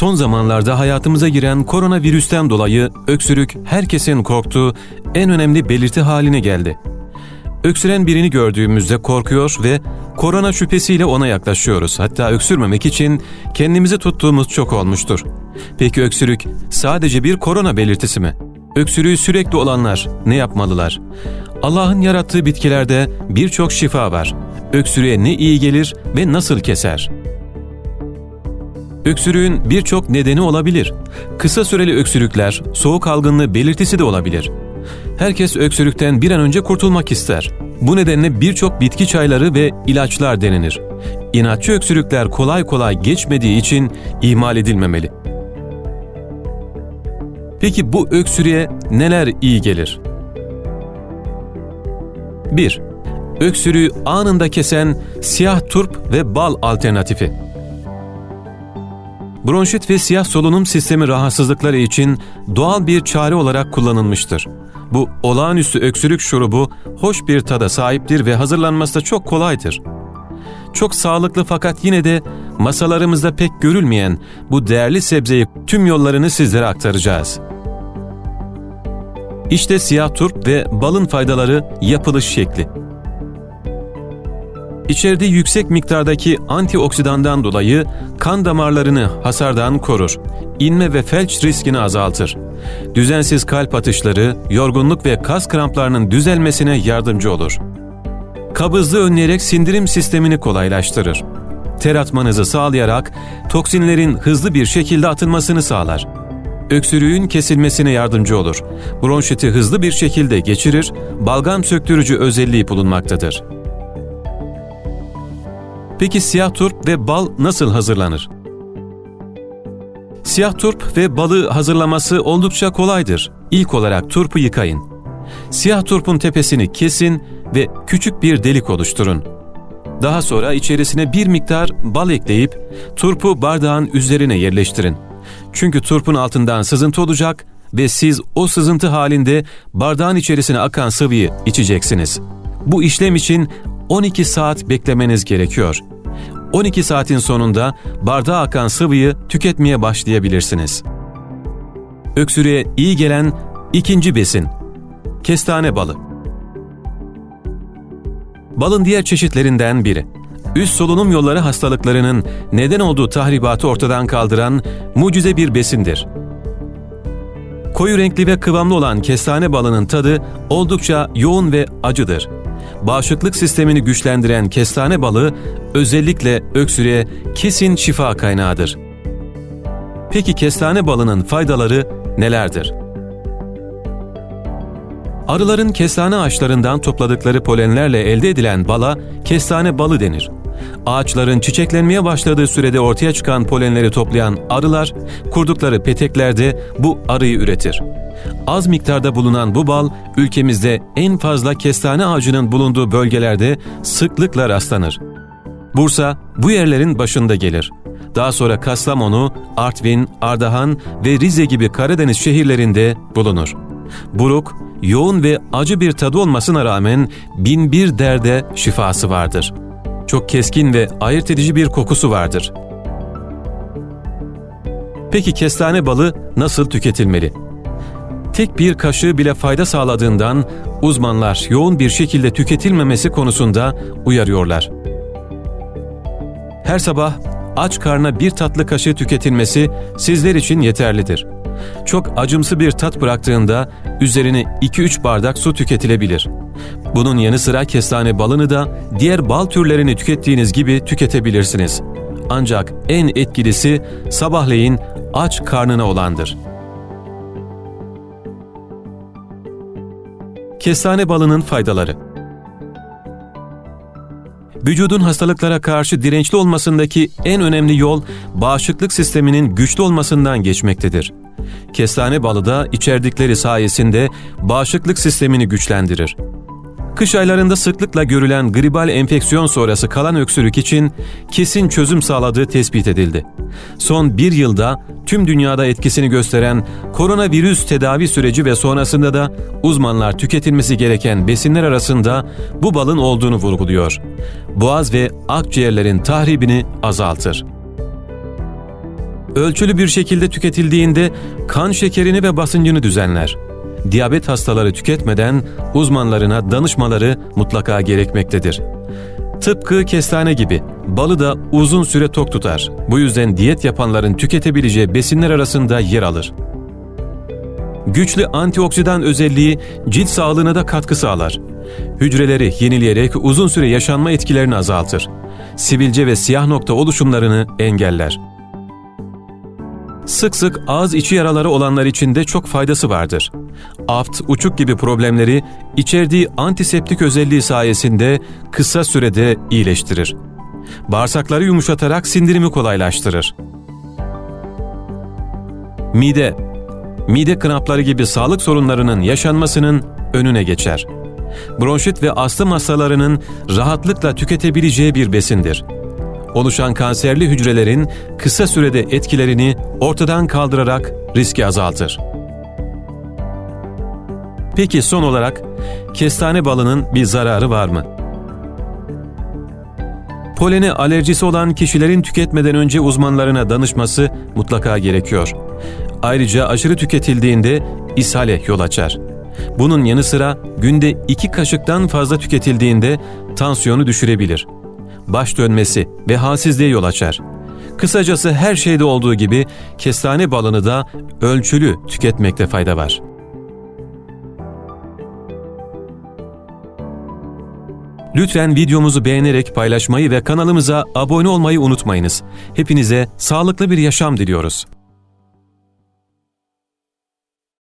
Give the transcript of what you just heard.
Son zamanlarda hayatımıza giren koronavirüsten dolayı öksürük herkesin korktuğu en önemli belirti haline geldi. Öksüren birini gördüğümüzde korkuyor ve korona şüphesiyle ona yaklaşıyoruz. Hatta öksürmemek için kendimizi tuttuğumuz çok olmuştur. Peki öksürük sadece bir korona belirtisi mi? Öksürüğü sürekli olanlar ne yapmalılar? Allah'ın yarattığı bitkilerde birçok şifa var. Öksürüğe ne iyi gelir ve nasıl keser? Öksürüğün birçok nedeni olabilir. Kısa süreli öksürükler, soğuk algınlığı belirtisi de olabilir. Herkes öksürükten bir an önce kurtulmak ister. Bu nedenle birçok bitki çayları ve ilaçlar denenir. İnatçı öksürükler kolay kolay geçmediği için ihmal edilmemeli. Peki bu öksürüğe neler iyi gelir? 1. Öksürüğü anında kesen siyah turp ve bal alternatifi. Bronşit ve siyah solunum sistemi rahatsızlıkları için doğal bir çare olarak kullanılmıştır. Bu olağanüstü öksürük şurubu hoş bir tada sahiptir ve hazırlanması da çok kolaydır. Çok sağlıklı fakat yine de masalarımızda pek görülmeyen bu değerli sebzeyi tüm yollarını sizlere aktaracağız. İşte siyah turp ve balın faydaları yapılış şekli. İçerdiği yüksek miktardaki antioksidandan dolayı kan damarlarını hasardan korur. İnme ve felç riskini azaltır. Düzensiz kalp atışları, yorgunluk ve kas kramplarının düzelmesine yardımcı olur. Kabızlığı önleyerek sindirim sistemini kolaylaştırır. Ter atmanızı sağlayarak toksinlerin hızlı bir şekilde atılmasını sağlar. Öksürüğün kesilmesine yardımcı olur. Bronşiti hızlı bir şekilde geçirir, balgam söktürücü özelliği bulunmaktadır. Peki siyah turp ve bal nasıl hazırlanır? Siyah turp ve balı hazırlaması oldukça kolaydır. İlk olarak turpu yıkayın. Siyah turpun tepesini kesin ve küçük bir delik oluşturun. Daha sonra içerisine bir miktar bal ekleyip turpu bardağın üzerine yerleştirin. Çünkü turpun altından sızıntı olacak ve siz o sızıntı halinde bardağın içerisine akan sıvıyı içeceksiniz. Bu işlem için 12 saat beklemeniz gerekiyor. 12 saatin sonunda bardağa akan sıvıyı tüketmeye başlayabilirsiniz. Öksürüğe iyi gelen ikinci besin. Kestane balı. Balın diğer çeşitlerinden biri. Üst solunum yolları hastalıklarının neden olduğu tahribatı ortadan kaldıran mucize bir besindir. Koyu renkli ve kıvamlı olan kestane balının tadı oldukça yoğun ve acıdır bağışıklık sistemini güçlendiren kestane balığı özellikle öksürüğe kesin şifa kaynağıdır. Peki kestane balının faydaları nelerdir? Arıların kestane ağaçlarından topladıkları polenlerle elde edilen bala kestane balı denir. Ağaçların çiçeklenmeye başladığı sürede ortaya çıkan polenleri toplayan arılar, kurdukları peteklerde bu arıyı üretir. Az miktarda bulunan bu bal, ülkemizde en fazla kestane ağacının bulunduğu bölgelerde sıklıkla rastlanır. Bursa bu yerlerin başında gelir. Daha sonra Kastamonu, Artvin, Ardahan ve Rize gibi Karadeniz şehirlerinde bulunur. Buruk, yoğun ve acı bir tadı olmasına rağmen bin bir derde şifası vardır. Çok keskin ve ayırt edici bir kokusu vardır. Peki kestane balı nasıl tüketilmeli? tek bir kaşığı bile fayda sağladığından uzmanlar yoğun bir şekilde tüketilmemesi konusunda uyarıyorlar. Her sabah aç karna bir tatlı kaşığı tüketilmesi sizler için yeterlidir. Çok acımsı bir tat bıraktığında üzerine 2-3 bardak su tüketilebilir. Bunun yanı sıra kestane balını da diğer bal türlerini tükettiğiniz gibi tüketebilirsiniz. Ancak en etkilisi sabahleyin aç karnına olandır.'' Kestane balının faydaları Vücudun hastalıklara karşı dirençli olmasındaki en önemli yol bağışıklık sisteminin güçlü olmasından geçmektedir. Kestane balı da içerdikleri sayesinde bağışıklık sistemini güçlendirir. Kış aylarında sıklıkla görülen gribal enfeksiyon sonrası kalan öksürük için kesin çözüm sağladığı tespit edildi. Son bir yılda tüm dünyada etkisini gösteren koronavirüs tedavi süreci ve sonrasında da uzmanlar tüketilmesi gereken besinler arasında bu balın olduğunu vurguluyor. Boğaz ve akciğerlerin tahribini azaltır. Ölçülü bir şekilde tüketildiğinde kan şekerini ve basıncını düzenler. Diyabet hastaları tüketmeden uzmanlarına danışmaları mutlaka gerekmektedir. Tıpkı kestane gibi balı da uzun süre tok tutar. Bu yüzden diyet yapanların tüketebileceği besinler arasında yer alır. Güçlü antioksidan özelliği cilt sağlığına da katkı sağlar. Hücreleri yenileyerek uzun süre yaşanma etkilerini azaltır. Sivilce ve siyah nokta oluşumlarını engeller. Sık sık ağız içi yaraları olanlar için de çok faydası vardır. Aft, uçuk gibi problemleri içerdiği antiseptik özelliği sayesinde kısa sürede iyileştirir. Bağırsakları yumuşatarak sindirimi kolaylaştırır. Mide Mide krampları gibi sağlık sorunlarının yaşanmasının önüne geçer. Bronşit ve astım hastalarının rahatlıkla tüketebileceği bir besindir oluşan kanserli hücrelerin kısa sürede etkilerini ortadan kaldırarak riski azaltır. Peki son olarak kestane balının bir zararı var mı? Polene alerjisi olan kişilerin tüketmeden önce uzmanlarına danışması mutlaka gerekiyor. Ayrıca aşırı tüketildiğinde ishale yol açar. Bunun yanı sıra günde iki kaşıktan fazla tüketildiğinde tansiyonu düşürebilir baş dönmesi ve halsizliğe yol açar. Kısacası her şeyde olduğu gibi kestane balını da ölçülü tüketmekte fayda var. Lütfen videomuzu beğenerek paylaşmayı ve kanalımıza abone olmayı unutmayınız. Hepinize sağlıklı bir yaşam diliyoruz.